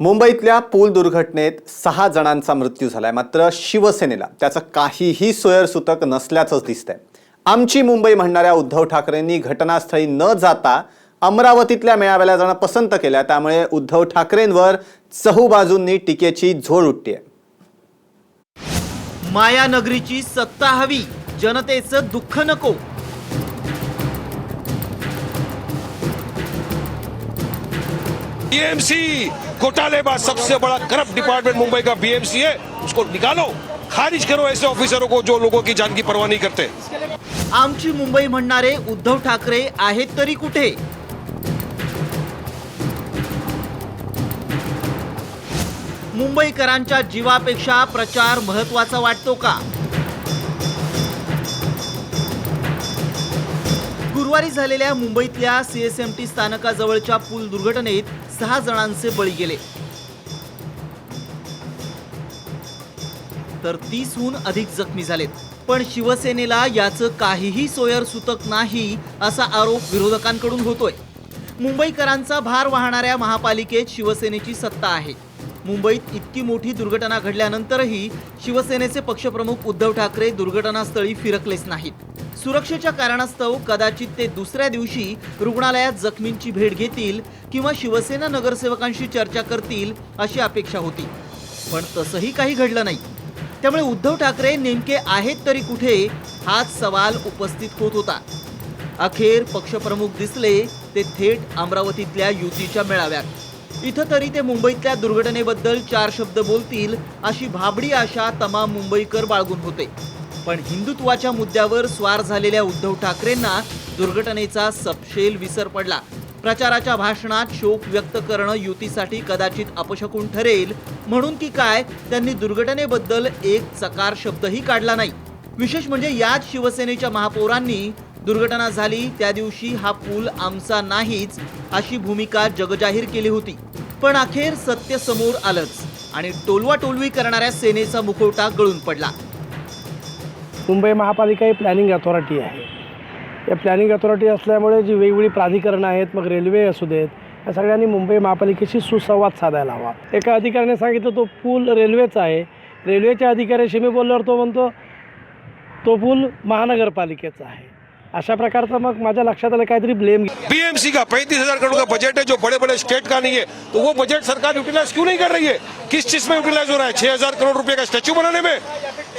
मुंबईतल्या पूल दुर्घटनेत सहा जणांचा मृत्यू झालाय मात्र शिवसेनेला त्याचं काहीही सोयरसूतक नसल्याचंच दिसतंय. आमची मुंबई म्हणणाऱ्या उद्धव ठाकरेंनी घटनास्थळी न जाता अमरावतीतल्या मेळाव्याला जाणं पसंत केलं त्यामुळे उद्धव ठाकरेंवर चहूबाजूंनी टीकेची झोड उठतीये. मायानगरीची सत्ता हवी जनतेचं दुःख नको. बीएमसी घोटालेबाज सबसे बड़ा करप्ट डिपार्टमेंट मुंबई का बीएमसी है। उसको निकालो। खारिज करो ऐसे ऑफिसरों को जो लोगों की जान की परवाह नहीं करते। आमची मुंबई म्हणणारे उद्धव ठाकरे आहेत तरी कुठे? मुंबईकरांच्या जीवापेक्षा प्रचार महत्त्वाचा वाटतो का? गुरुवारी झालेल्या मुंबईतल्या सीएसएमटी स्थानकाजवळच्या पूल दुर्घटनेत सहा जणांचे बळी गेले. तर तीसहून अधिक जखमी झालेत. पण शिवसेनेला याचं काहीही सोयर सुतक नाही असा आरोप विरोधकांकडून होतोय. मुंबईकरांचा भार वाहणाऱ्या महापालिकेत शिवसेनेची सत्ता आहे. मुंबईत इतकी मोठी दुर्घटना घडल्यानंतरही शिवसेनेचे पक्षप्रमुख उद्धव ठाकरे दुर्घटनास्थळी फिरकलेच नाहीत. सुरक्षेच्या कारणास्तव कदाचित ते दुसऱ्या दिवशी रुग्णालयात जखमींची भेट घेतील किंवा शिवसेना नगरसेवकांशी चर्चा करतील अशी अपेक्षा होती. पण तसंही काही घडलं नाही. त्यामुळे उद्धव ठाकरे नेमके आहेत तरी कुठे हाच सवाल उपस्थित होत होता. अखेर पक्षप्रमुख दिसले ते थेट अमरावतीतल्या युतीच्या मेळाव्यात. इथं तरी ते मुंबईतल्या दुर्घटनेबद्दल चार शब्द बोलतील अशी भाबडी आशा तमाम मुंबईकर बाळगून होते. पण हिंदुत्वाच्या मुद्द्यावर स्वार झालेल्या उद्धव ठाकरेंना दुर्घटनेचा सपशेल विसर पडला. प्रचाराच्या भाषणात शोक व्यक्त करणं युतीसाठी कदाचित अपशकून ठरेल. म्हणून की काय? त्यांनी दुर्घटनेबद्दल एक चकार शब्दही काढला नाही. विशेष म्हणजे याच शिवसेनेच्या महापौरांनी दुर्घटना झाली त्या दिवशी हा पूल आमचा नाहीच अशी भूमिका जगजाहीर केली होती. पण अखेर सत्य समोर आलंच आणि टोलवा टोलवी करणाऱ्या सेनेचा मुखवटा गळून पडला. मुंबई महापालिका ही प्लॅनिंग अथॉरिटी आहे. या प्लॅनिंग अथॉरिटी असल्यामुळे जी वेगवेगळी प्राधिकरणं आहेत मग रेल्वे असू देत या सगळ्यांनी मुंबई महापालिकेशी सुसंवाद साधायला हवा. एका अधिकाऱ्याने सांगितलं तो पूल रेल्वेचा आहे. रेल्वेच्या अधिकाऱ्याशी मी बोलल्यावर तो म्हणतो तो पूल महानगरपालिकेचा आहे. अशा प्रकारचं मग माझ्या लक्षात आलं, काहीतरी ब्लेम बीएमसी का? पैंतीस हज़ार करोड़ का बजट है जो बड़े बड़े स्टेट का नहीं है तो वो बजट सरकार यूटिलाइज क्यों नहीं कर रही है किस चीज़ में यूटिलाइज हो रहा है? छह हज़ार करोड़ रुपए का स्टैचू बनाने में?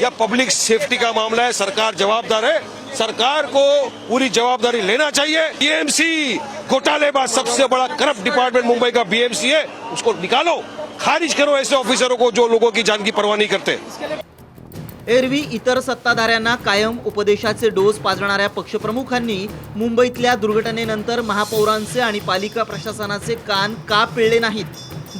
या पब्लिक सेफ्टी का मामला है, सरकार जवाबदार है? सरकार को पूरी जवाबदारी लेना चाहिए। बीएमसी घोटालेबाज सबसे बड़ा करप्ट डिपार्टमेंट मुंबई का बीएमसी है। उसको निकालो। खारिज करो ऐसे ऑफिसरों को जो लोगों की जान की परवाह नहीं करते। एरवी इतर सत्ताधाऱ्यांना कायम उपदेशाचे डोस पाजणाऱ्या पक्षप्रमुखांनी मुंबईतल्या दुर्घटनेनंतर महापौरांचे आणि पालिका प्रशासनाचे कान का पिळले नाहीत?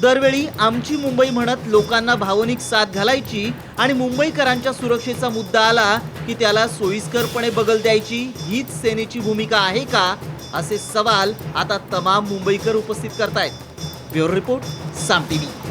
दरवेळी आमची मुंबई म्हणत लोकांना भावनिक साथ घालायची आणि मुंबईकरांच्या सुरक्षेचा मुद्दा आला की त्याला सोयीस्करपणे बगल द्यायची हीच सेनेची भूमिका आहे का? असे सवाल आता तमाम मुंबईकर उपस्थित करतायत. Bureau report Saam TV.